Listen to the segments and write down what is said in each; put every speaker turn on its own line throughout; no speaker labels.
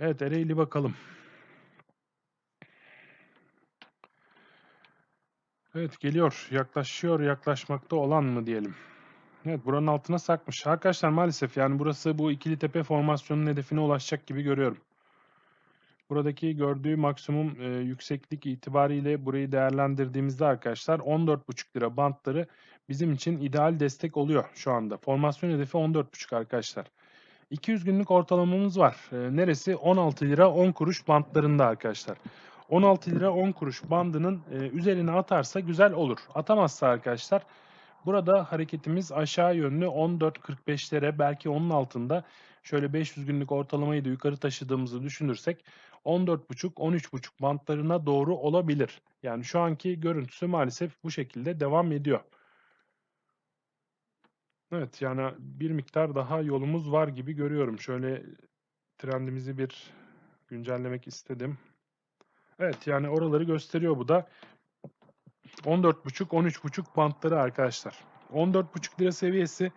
Evet Ereğli bakalım. Evet geliyor. Yaklaşıyor. Yaklaşmakta olan mı diyelim. Evet buranın altına sakmış. Arkadaşlar maalesef yani burası bu ikili tepe formasyonunun hedefine ulaşacak gibi görüyorum. Buradaki gördüğü maksimum e, yükseklik itibariyle burayı değerlendirdiğimizde arkadaşlar 14,5 lira bantları bizim için ideal destek oluyor şu anda. Formasyon hedefi 14,5 arkadaşlar. 200 günlük ortalamamız var. E, neresi? 16 lira 10 kuruş bantlarında arkadaşlar. 16 lira 10 kuruş bandının e, üzerine atarsa güzel olur. Atamazsa arkadaşlar burada hareketimiz aşağı yönlü 14.45'lere belki onun altında şöyle 500 günlük ortalamayı da yukarı taşıdığımızı düşünürsek 14.5-13.5 bantlarına doğru olabilir. Yani şu anki görüntüsü maalesef bu şekilde devam ediyor. Evet yani bir miktar daha yolumuz var gibi görüyorum. Şöyle trendimizi bir güncellemek istedim. Evet yani oraları gösteriyor bu da. 14.5-13.5 bantları arkadaşlar. 14.5 lira seviyesi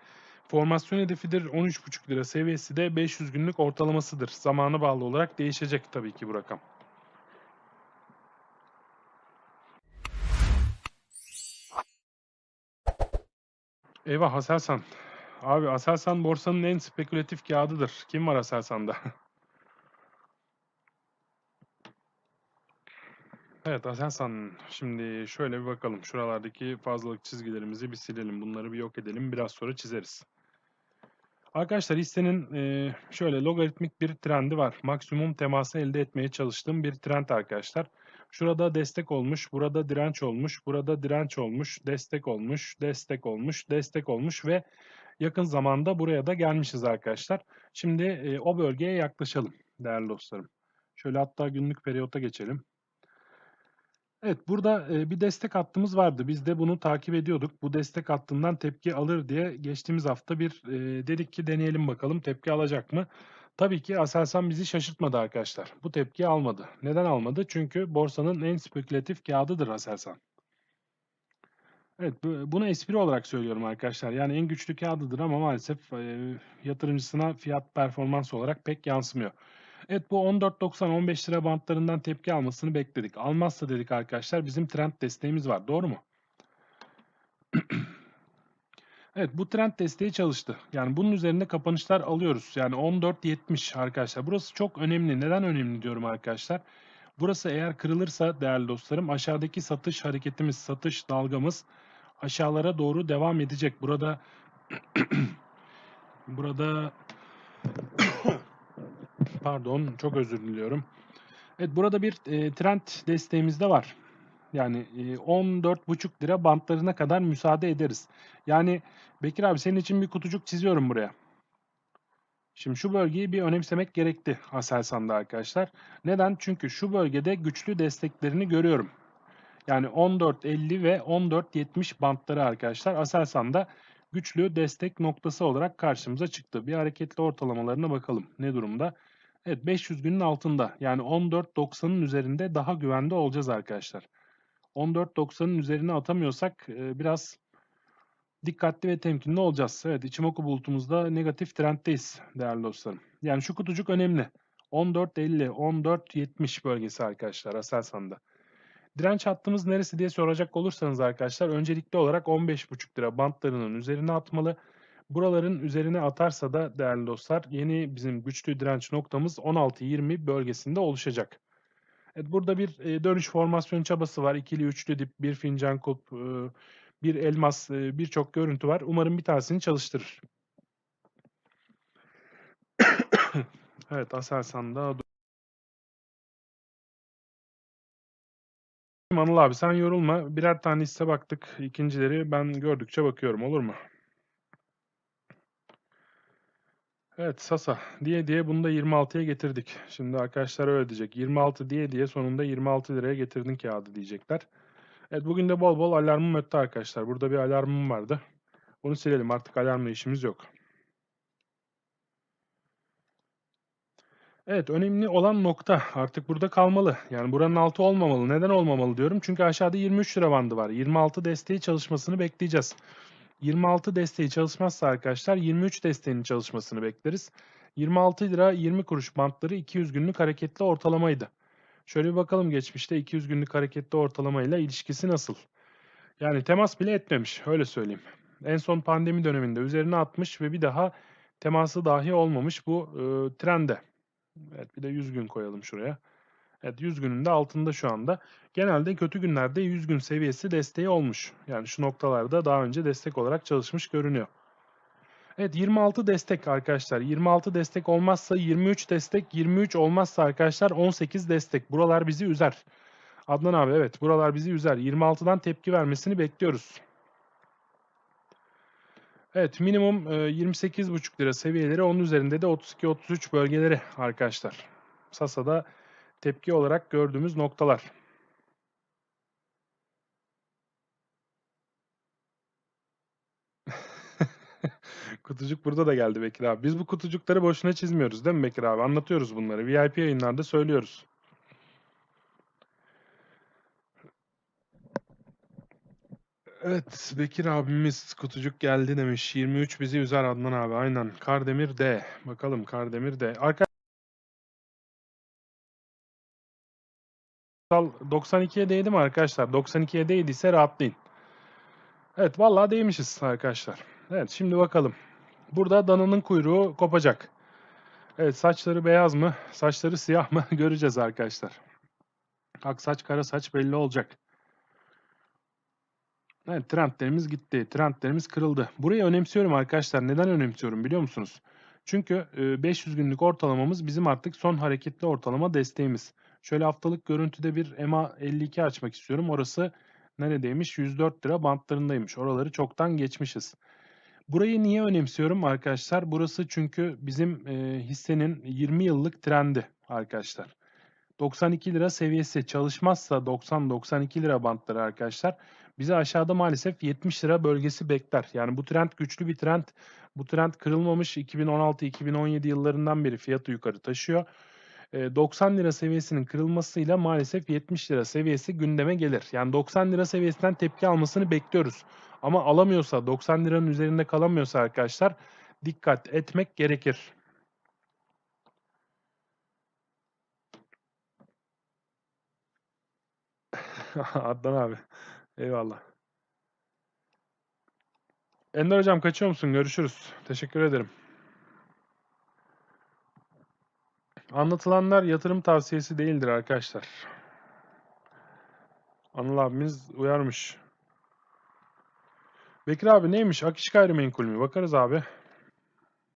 formasyon hedefidir. 13.5 lira seviyesi de 500 günlük ortalamasıdır. Zamana bağlı olarak değişecek tabii ki bu rakam. Eyvah Aselsan. Abi Aselsan borsanın en spekülatif kağıdıdır. Kim var Aselsan'da? Evet Aselsan. Şimdi şöyle bir bakalım. Şuralardaki fazlalık çizgilerimizi bir silelim. Bunları bir yok edelim. Biraz sonra çizeriz. Arkadaşlar hissenin e, şöyle logaritmik bir trendi var. Maksimum teması elde etmeye çalıştığım bir trend arkadaşlar. Şurada destek olmuş, burada direnç olmuş, burada direnç olmuş, destek olmuş, destek olmuş, destek olmuş ve yakın zamanda buraya da gelmişiz arkadaşlar. Şimdi e, o bölgeye yaklaşalım değerli dostlarım. Şöyle hatta günlük periyota geçelim. Evet, burada, eee, bir destek hattımız vardı. Biz de bunu takip ediyorduk. Bu destek hattından tepki alır diye geçtiğimiz hafta bir, eee, dedik ki deneyelim bakalım tepki alacak mı? Tabii ki Aselsan bizi şaşırtmadı arkadaşlar. Bu tepkiyi almadı. Neden almadı? Çünkü borsanın en spekülatif kağıdıdır Aselsan. Evet, bu bunu espri olarak söylüyorum arkadaşlar. Yani en güçlü kağıdıdır ama maalesef, eee, yatırımcısına fiyat performans olarak pek yansımıyor. Evet bu 14.90-15 lira bantlarından tepki almasını bekledik. Almazsa dedik arkadaşlar bizim trend desteğimiz var. Doğru mu? evet bu trend desteği çalıştı. Yani bunun üzerinde kapanışlar alıyoruz. Yani 14.70 arkadaşlar. Burası çok önemli. Neden önemli diyorum arkadaşlar? Burası eğer kırılırsa değerli dostlarım aşağıdaki satış hareketimiz, satış dalgamız aşağılara doğru devam edecek. Burada burada Pardon, çok özür diliyorum. Evet, burada bir e, trend desteğimiz de var. Yani e, 14,5 lira bantlarına kadar müsaade ederiz. Yani Bekir abi senin için bir kutucuk çiziyorum buraya. Şimdi şu bölgeyi bir önemsemek gerekti Aselsan'da arkadaşlar. Neden? Çünkü şu bölgede güçlü desteklerini görüyorum. Yani 14.50 ve 14.70 bantları arkadaşlar Aselsan'da güçlü destek noktası olarak karşımıza çıktı. Bir hareketli ortalamalarına bakalım. Ne durumda? Evet 500 günün altında. Yani 14.90'ın üzerinde daha güvende olacağız arkadaşlar. 14.90'ın üzerine atamıyorsak e, biraz dikkatli ve temkinli olacağız. Evet Ichimoku bulutumuzda negatif trenddeyiz değerli dostlarım. Yani şu kutucuk önemli. 14.50, 14.70 bölgesi arkadaşlar Aselsan'da. Direnç hattımız neresi diye soracak olursanız arkadaşlar öncelikli olarak 15.5 lira bantlarının üzerine atmalı. Buraların üzerine atarsa da değerli dostlar yeni bizim güçlü direnç noktamız 16-20 bölgesinde oluşacak. Evet, burada bir e, dönüş formasyon çabası var. İkili, üçlü dip, bir fincan kup, e, bir elmas, e, birçok görüntü var. Umarım bir tanesini çalıştırır. evet, Aselsan'da Anıl abi sen yorulma. Birer tane hisse baktık. İkincileri ben gördükçe bakıyorum olur mu? Evet Sasa diye diye bunu da 26'ya getirdik. Şimdi arkadaşlar öyle diyecek. 26 diye diye sonunda 26 liraya getirdin kağıdı diyecekler. Evet bugün de bol bol alarmım öttü arkadaşlar. Burada bir alarmım vardı. Bunu silelim artık alarmla işimiz yok. Evet önemli olan nokta artık burada kalmalı. Yani buranın altı olmamalı. Neden olmamalı diyorum? Çünkü aşağıda 23 lira bandı var. 26 desteği çalışmasını bekleyeceğiz. 26 desteği çalışmazsa arkadaşlar 23 desteğinin çalışmasını bekleriz. 26 lira 20 kuruş bantları 200 günlük hareketli ortalamaydı. Şöyle bir bakalım geçmişte 200 günlük hareketli ortalamayla ilişkisi nasıl? Yani temas bile etmemiş öyle söyleyeyim. En son pandemi döneminde üzerine atmış ve bir daha teması dahi olmamış bu e, trende. Evet bir de 100 gün koyalım şuraya. Evet 100 günün de altında şu anda. Genelde kötü günlerde 100 gün seviyesi desteği olmuş. Yani şu noktalarda daha önce destek olarak çalışmış görünüyor. Evet 26 destek arkadaşlar. 26 destek olmazsa 23 destek, 23 olmazsa arkadaşlar 18 destek. Buralar bizi üzer. Adnan abi evet buralar bizi üzer. 26'dan tepki vermesini bekliyoruz. Evet minimum e, 28,5 lira seviyeleri onun üzerinde de 32-33 bölgeleri arkadaşlar. Sasa'da tepki olarak gördüğümüz noktalar. Kutucuk burada da geldi Bekir abi. Biz bu kutucukları boşuna çizmiyoruz değil mi Bekir abi? Anlatıyoruz bunları. VIP yayınlarda söylüyoruz. Evet Bekir abimiz kutucuk geldi demiş. 23 bizi üzer Adnan abi. Aynen. Kardemir D. Bakalım Kardemir D. Arkadaşlar 92'ye değdi mi arkadaşlar? 92'ye değdiyse rahatlayın. Evet vallahi değmişiz arkadaşlar. Evet şimdi bakalım. Burada dananın kuyruğu kopacak. Evet saçları beyaz mı? Saçları siyah mı? Göreceğiz arkadaşlar. Ak saç kara saç belli olacak. Evet trendlerimiz gitti. Trendlerimiz kırıldı. Burayı önemsiyorum arkadaşlar. Neden önemsiyorum biliyor musunuz? Çünkü 500 günlük ortalamamız bizim artık son hareketli ortalama desteğimiz. Şöyle haftalık görüntüde bir EMA 52 açmak istiyorum. Orası neredeymiş? 104 lira bantlarındaymış. Oraları çoktan geçmişiz. Burayı niye önemsiyorum arkadaşlar? Burası çünkü bizim e, hissenin 20 yıllık trendi arkadaşlar. 92 lira seviyesi çalışmazsa 90-92 lira bantları arkadaşlar bizi aşağıda maalesef 70 lira bölgesi bekler. Yani bu trend güçlü bir trend. Bu trend kırılmamış 2016-2017 yıllarından beri fiyatı yukarı taşıyor. 90 lira seviyesinin kırılmasıyla maalesef 70 lira seviyesi gündeme gelir. Yani 90 lira seviyesinden tepki almasını bekliyoruz. Ama alamıyorsa 90 liranın üzerinde kalamıyorsa arkadaşlar dikkat etmek gerekir. Adnan abi. Eyvallah. Ender hocam kaçıyor musun? Görüşürüz. Teşekkür ederim. Anlatılanlar yatırım tavsiyesi değildir arkadaşlar. Anıl abimiz uyarmış. Bekir abi neymiş? Akış gayrimenkul mü? Bakarız abi.